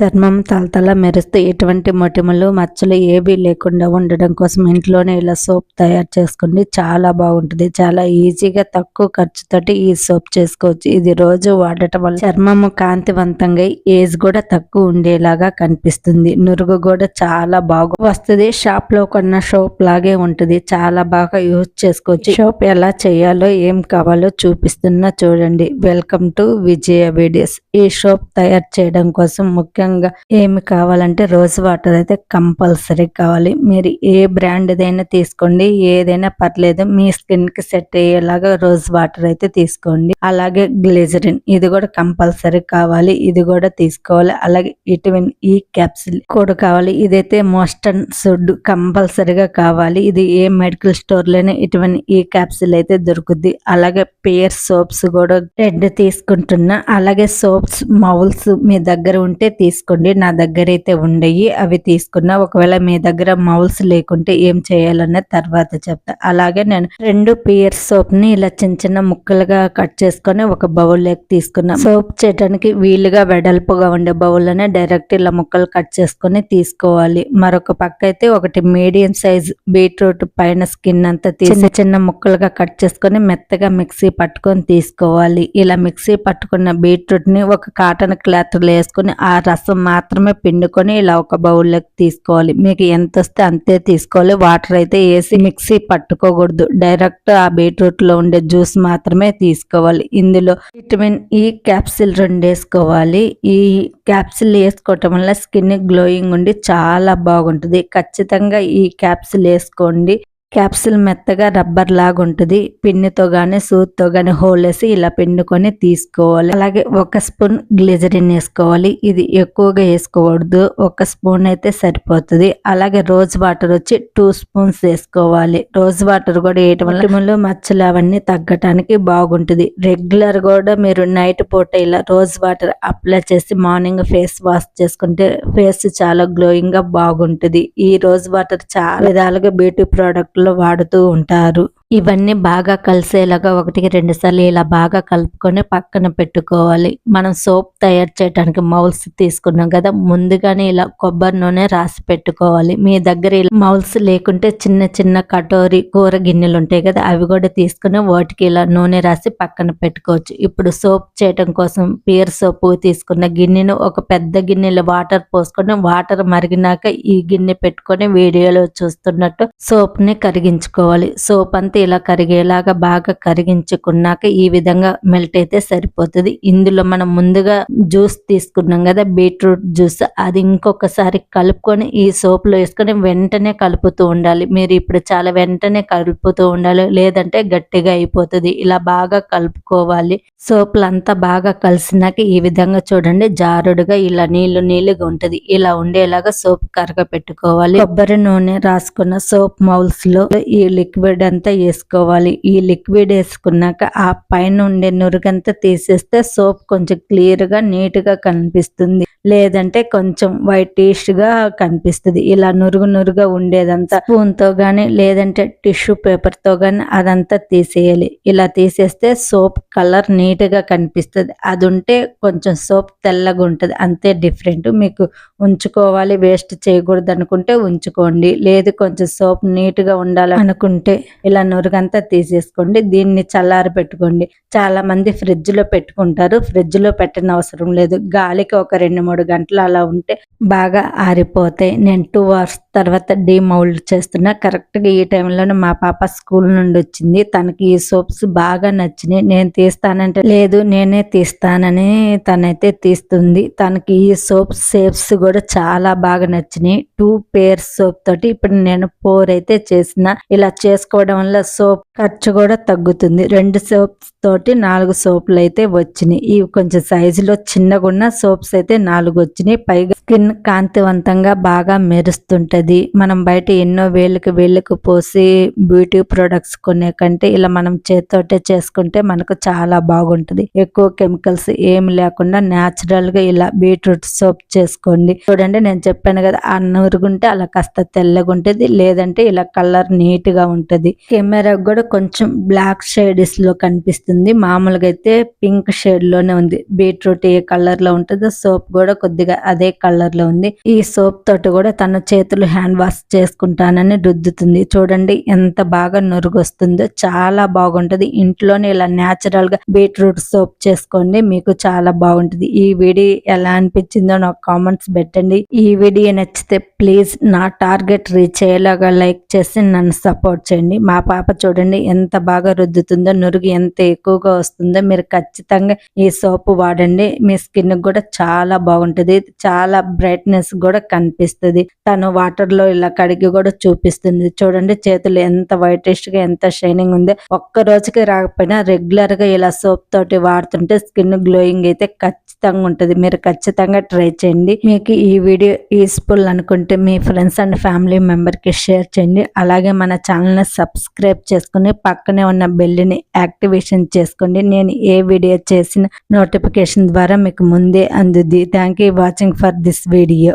చర్మం తలతల మెరుస్తూ ఎటువంటి మొటిమలు మచ్చలు ఏవి లేకుండా ఉండడం కోసం ఇంట్లోనే ఇలా సోప్ తయారు చేసుకోండి చాలా బాగుంటుంది. చాలా ఈజీగా తక్కువ ఖర్చుతోటి ఈ సోప్ చేసుకోవచ్చు. ఇది రోజు వాడటం వల్ల చర్మము కాంతివంతంగా ఏజ్ కూడా తక్కువ ఉండేలాగా కనిపిస్తుంది. నురుగు కూడా చాలా బాగా వస్తుంది. షాప్లో కొన్న సోప్ లాగే ఉంటుంది. చాలా బాగా యూజ్ చేసుకోవచ్చు. సోప్ ఎలా చేయాలో ఏం కావాలో చూపిస్తున్నా చూడండి. Welcome to Vijaya videos. ఈ సోప్ తయారు చేయడం కోసం ముఖ్యంగా ఏమి కావాలంటే రోజ్ వాటర్ అయితే కంపల్సరీ కావాలి. మీరు ఏ బ్రాండ్ దైనా తీసుకోండి ఏదైనా పర్లేదు మీ స్కిన్కి సెట్ అయ్యేలాగా రోజ్ వాటర్ అయితే తీసుకోండి. అలాగే గ్లిజరిన్ ఇది కూడా కంపల్సరీ కావాలి ఇది కూడా తీసుకోవాలి. అలాగే విటమిన్ ఈ క్యాప్సిల్ కూడా కావాలి. ఇదైతే మోస్ట్ అండ్ సుడ్ కంపల్సరీగా కావాలి. ఇది ఏ మెడికల్ స్టోర్లోనే విటమిన్ ఈ క్యాప్సిల్ అయితే దొరుకుద్ది. అలాగే పేర్ సోప్స్ కూడా రెడ్ తీసుకుంటున్నా. అలాగే సోప్స్ మౌల్స్ మీ దగ్గర ఉంటే తీసుకోండి. నా దగ్గర అయితే ఉండయి. అవి తీసుకున్నా ఒకవేళ మీ దగ్గర మౌల్స్ లేకుంటే ఏం చేయాలనే తర్వాత చెప్తా. అలాగే నేను రెండు పియర్ సోప్ని ఇలా చిన్న చిన్న ముక్కలుగా కట్ చేసుకొని ఒక బౌల్లోకి తీసుకున్నా. సోప్ చేయడానికి వీలుగా వెడల్పుగా ఉండే బౌల్ డైరెక్ట్ ఇలా ముక్కలు కట్ చేసుకొని తీసుకోవాలి. మరొక పక్క అయితే ఒకటి మీడియం సైజ్ బీట్రూట్ పైన స్కిన్ అంతా తీసి చిన్న ముక్కలుగా కట్ చేసుకొని మెత్తగా మిక్సీ పట్టుకొని తీసుకోవాలి. ఇలా మిక్సీ పట్టుకున్న బీట్రూట్ని ఒక కాటన్ క్లాత్లో వేసుకొని ఆ రసం మాత్రమే పిండుకొని ఇలా ఒక బౌల్లోకి తీసుకోవాలి. మీకు ఎంత వస్తే అంతే తీసుకోవాలి. వాటర్ అయితే వేసి మిక్సీ పట్టుకోకూడదు. డైరెక్ట్ ఆ బీట్రూట్లో ఉండే జ్యూస్ మాత్రమే తీసుకోవాలి. ఇందులో విటమిన్ ఈ క్యాప్సిల్ రెండు వేసుకోవాలి. ఈ క్యాప్సిల్ వేసుకోవటం వల్ల స్కిన్ గ్లోయింగ్ ఉండి చాలా బాగుంటుంది. ఖచ్చితంగా ఈ క్యాప్సిల్ వేసుకోండి. క్యాప్సిల్ మెత్తగా రబ్బర్ లాగా ఉంటుంది పిన్నితో గానీ సూత్తో గానీ హోల్ వేసి ఇలా పిన్నుకొని తీసుకోవాలి. అలాగే ఒక స్పూన్ గ్లిజరిన్ వేసుకోవాలి. ఇది ఎక్కువగా వేసుకోకూడదు. ఒక స్పూన్ అయితే సరిపోతుంది. అలాగే రోజ్ వాటర్ వచ్చి టూ స్పూన్స్ వేసుకోవాలి. రోజ్ వాటర్ కూడా వేయటం వల్ల క్రిములు మచ్చలు అవన్నీ తగ్గటానికి బాగుంటుంది. రెగ్యులర్ కూడా మీరు నైట్ పూట ఇలా రోజ్ వాటర్ అప్లై చేసి మార్నింగ్ ఫేస్ వాష్ చేసుకుంటే ఫేస్ చాలా గ్లోయింగ్గా బాగుంటుంది. ఈ రోజ్ వాటర్ చాలా విధాలుగా బ్యూటీ ప్రోడక్ట్ వాడుతూ ఉంటారు. ఇవన్నీ బాగా కలిసేలాగా ఒకటికి రెండు సార్లు ఇలా బాగా కలుపుకొని పక్కన పెట్టుకోవాలి. మనం సోప్ తయారు చేయడానికి మౌల్స్ తీసుకున్నాం కదా ముందుగానే ఇలా కొబ్బరి నూనె రాసి పెట్టుకోవాలి. మీ దగ్గర ఇలా మౌల్స్ లేకుంటే చిన్న చిన్న కటోరీ కూర గిన్నెలు ఉంటాయి కదా అవి కూడా తీసుకుని వాటికి ఇలా నూనె రాసి పక్కన పెట్టుకోవచ్చు. ఇప్పుడు సోప్ చేయడం కోసం పియర్ సోప్ తీసుకున్న గిన్నెను ఒక పెద్ద గిన్నెలో వాటర్ పోసుకొని వాటర్ మరిగినాక ఈ గిన్నె పెట్టుకొని వీడియోలో చూస్తున్నట్టు సోప్ని కరిగించుకోవాలి. సోప్ అంతా ఇలా కరిగేలాగా బాగా కరిగించుకున్నాక ఈ విధంగా మెల్ట్ అయితే సరిపోతుంది. ఇందులో మనం ముందుగా జ్యూస్ తీసుకున్నాం కదా బీట్రూట్ జ్యూస్. అది ఇంకొకసారి కలుపుకొని ఈ సోప్లో వేసుకొని వెంటనే కలుపుతూ ఉండాలి. మీరు ఇప్పుడు చాలా వెంటనే కలుపుతూ ఉండాలి. లేదంటే గట్టిగా అయిపోతుంది. ఇలా బాగా కలుపుకోవాలి. సోపులు అంతా బాగా కలిసినాక ఈ విధంగా చూడండి జారుడుగా ఇలా నీళ్ళు నీళ్ళుగా ఉంటది. ఇలా ఉండేలాగా సోప్ కరగ పెట్టుకోవాలి. కొబ్బరి నూనె రాసుకున్న సోప్ మౌల్స్లో ఈ లిక్విడ్ అంతా వేసుకోవాలి. ఈ లిక్విడ్ వేసుకున్నాక ఆ పైన ఉండే నురుగంతా తీసేస్తే సోప్ కొంచెం క్లియర్గా నీట్గా కనిపిస్తుంది. లేదంటే కొంచెం వైటిష్గా కనిపిస్తుంది. ఇలా నురుగు నురుగా ఉండేదంతా స్పూన్తో కానీ లేదంటే టిష్యూ పేపర్తో అదంతా తీసేయాలి. ఇలా తీసేస్తే సోప్ కలర్ నీట్గా కనిపిస్తుంది. అది ఉంటే కొంచెం సోప్ తెల్లగా ఉంటుంది. అంతే డిఫరెంట్. మీకు ఉంచుకోవాలి వేస్ట్ చేయకూడదు అనుకుంటే ఉంచుకోండి. లేదు కొంచెం సోప్ నీట్గా ఉండాలి అనుకుంటే ఇలా నురుగంతా తీసేసుకోండి. దీన్ని చల్లారి పెట్టుకోండి. చాలా మంది ఫ్రిడ్జ్లో పెట్టుకుంటారు. ఫ్రిడ్జ్లో పెట్టిన అవసరం లేదు. గాలికి ఒక రెండు మూడు గంటలు అలా ఉంటే బాగా ఆరిపోతాయి. నేను టూ అవర్స్ తర్వాత డీమౌల్డ్ చేస్తున్నా. కరెక్ట్గా ఈ టైంలోనే మా పాప స్కూల్ నుండి వచ్చింది. తనకి ఈ సోప్స్ బాగా నచ్చినాయి. నేను తీస్తానంటే లేదు నేనే తీస్తానని తనైతే తీస్తుంది. తనకి ఈ సోప్ సేప్స్ కూడా చాలా బాగా నచ్చినాయి. టూ పేర్ సోప్ తోటి ఇప్పుడు నేను ఫోర్ అయితే చేసిన. ఇలా చేసుకోవడం వల్ల సోప్ ఖర్చు కూడా తగ్గుతుంది. రెండు సోప్స్ తోటి నాలుగు సోపులు అయితే వచ్చినాయి. ఇవి కొంచెం సైజులో చిన్నగున్న సోప్స్ అయితే నాలుగు వచ్చినాయి. పైగా స్కిన్ కాంతివంతంగా బాగా మెరుస్తుంటది. మనం బయట ఎన్నో వేళ్ళకి వేళ్ళకు పోసి బ్యూటీ ప్రొడక్ట్స్ కొనే కంటే ఇలా మనం చేతితోటే చేసుకుంటే మనకు చాలా బాగుంటది. ఎక్కువ కెమికల్స్ ఏమి లేకుండా న్యాచురల్గా ఇలా బీట్రూట్ సోప్ చేసుకోండి. చూడండి నేను చెప్పాను కదా ఆ నురుగుంటే అలా కాస్త తెల్లగుంటది లేదంటే ఇలా కలర్ నీట్గా ఉంటది. కెమికల్ కెమెరా కూడా కొంచెం బ్లాక్ షేడ్స్లో కనిపిస్తుంది. మామూలుగా అయితే పింక్ షేడ్లోనే ఉంది. బీట్రూట్ ఏ కలర్లో ఉంటుందో సోప్ కూడా కొద్దిగా అదే కలర్లో ఉంది. ఈ సోప్ తోటి కూడా తన చేతులు హ్యాండ్ వాష్ చేసుకుంటానని రుద్దుతుంది. చూడండి ఎంత బాగా నురుగు వస్తుందో చాలా బాగుంటది. ఇంట్లోనే ఇలా న్యాచురల్గా బీట్రూట్ సోప్ చేసుకోండి మీకు చాలా బాగుంటది. ఈ వీడియో ఎలా అనిపించిందో నాకు కామెంట్స్ పెట్టండి. ఈ వీడియో నచ్చితే ప్లీజ్ నా టార్గెట్ రీచ్ అయ్యేలాగా లైక్ చేసి నన్ను సపోర్ట్ చేయండి. మా పాప చూడండి ఎంత బాగా రుద్దుతుందో నురుగు ఎంత ఎక్కువగా వస్తుందో మీరు ఖచ్చితంగా ఈ సోప్ వాడండి. మీ స్కిన్ కూడా చాలా బాగుంటది చాలా బ్రైట్నెస్ కూడా కనిపిస్తుంది. తను వాటర్లో ఇలా కడిగి కూడా చూపిస్తుంది. చూడండి చేతులు ఎంత వైటిష్గా ఎంత షైనింగ్ ఉందో. ఒక్క రోజుకి రాకపోయినా రెగ్యులర్గా ఇలా సోప్ తోటి వాడుతుంటే స్కిన్ గ్లోయింగ్ అయితే ఖచ్చితంగా ఉంటుంది. మీరు ఖచ్చితంగా ట్రై చేయండి. మీకు ఈ వీడియో యూస్ఫుల్ అనుకుంటే మీ ఫ్రెండ్స్ అండ్ ఫ్యామిలీ మెంబర్కి షేర్ చేయండి. అలాగే మన ఛానల్ సబ్స్క్రైబ్ సబ్స్క్రైబ్ చేసుకుని పక్కనే ఉన్న బెల్ యాక్టివేషన్ చేసుకోండి. నేను ఏ వీడియో చేసిన నోటిఫికేషన్ ద్వారా మీకు ముందే అందుద్ది. Thank you watching for this video